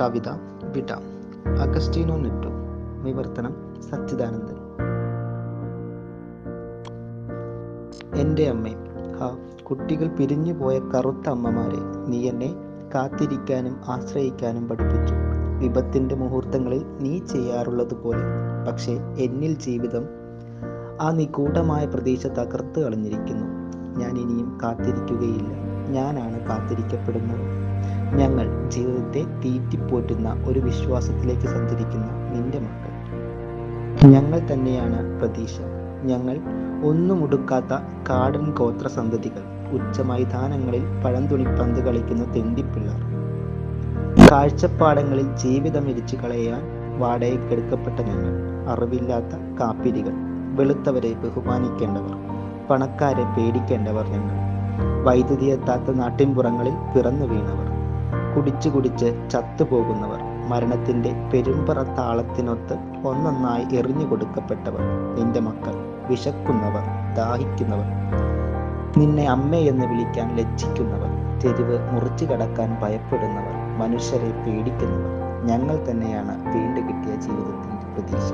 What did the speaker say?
കവിത വിട അഗസ്റ്റീനോ നെറ്റോ വിവർത്തനം സച്ചിദാനന്ദൻ. എന്റെ അമ്മേ ഹാ കുട്ടികൾ പിരിഞ്ഞു പോയ കറുത്ത അമ്മമാരെ നീ എന്നെ കാത്തിരിക്കാനും ആശ്രയിക്കാനും പഠിപ്പിച്ചു. വിപത്തിന്റെ മുഹൂർത്തങ്ങളിൽ നീ ചെയ്യാറുള്ളത് പോലെ പക്ഷേ എന്നിൽ ജീവിതം ആ നിഗൂഢമായ പ്രതീക്ഷ തകർത്ത് കളഞ്ഞിരിക്കുന്നു. ഞാൻ ഇനിയും കാത്തിരിക്കുകയില്ല. ഞാനാണ് കാത്തിരിക്കപ്പെടുന്നത്. ഞങ്ങൾ ജീവിതത്തെ തീറ്റിപ്പോറ്റുന്ന ഒരു വിശ്വാസത്തിലേക്ക് സഞ്ചരിക്കുന്ന നിന്റെ മക്കൾ. ഞങ്ങൾ തന്നെയാണ് പ്രതീക്ഷ. ഞങ്ങൾ ഒന്നും ഉടുക്കാത്ത കാടൻ ഗോത്ര സന്തതികൾ ഉച്ച മൈതാനങ്ങളിൽ പഴന്തുണിപ്പന്ത് കളിക്കുന്ന തെണ്ടിപ്പിള്ളർ. കാഴ്ചപ്പാടങ്ങളിൽ ജീവിതം ഇരിച്ചു കളയാൻ വാടകയ്ക്കെടുക്കപ്പെട്ട ഞങ്ങൾ അറിവില്ലാത്ത കാപ്പിരികൾ വെളുത്തവരെ ബഹുമാനിക്കേണ്ടവർ പണക്കാരെ പേടിക്കേണ്ടവർ ഞങ്ങൾ. വൈദ്യുതി എത്താത്ത നാട്ടിൻപുറങ്ങളിൽ പിറന്നു വീണവർ. കുടിച്ചു കുടിച്ച് ചത്തുപോകുന്നവർ മരണത്തിന്റെ പെരുമ്പറ താളത്തിനൊത്ത് ഒന്നൊന്നായി എറിഞ്ഞു കൊടുക്കപ്പെട്ടവർ. നിന്റെ മക്കൾ വിശക്കുന്നവർ ദാഹിക്കുന്നവർ. നിന്നെ അമ്മ എന്ന് വിളിക്കാൻ ലജ്ജിക്കുന്നവർ. തെരുവ് മുറിച്ചു കടക്കാൻ ഭയപ്പെടുന്നവർ. മനുഷ്യരെ പേടിക്കുന്നവർ. ഞങ്ങൾ തന്നെയാണ് വീണ്ടു കിട്ടിയ ജീവിതത്തിന്റെ പ്രതീക്ഷ.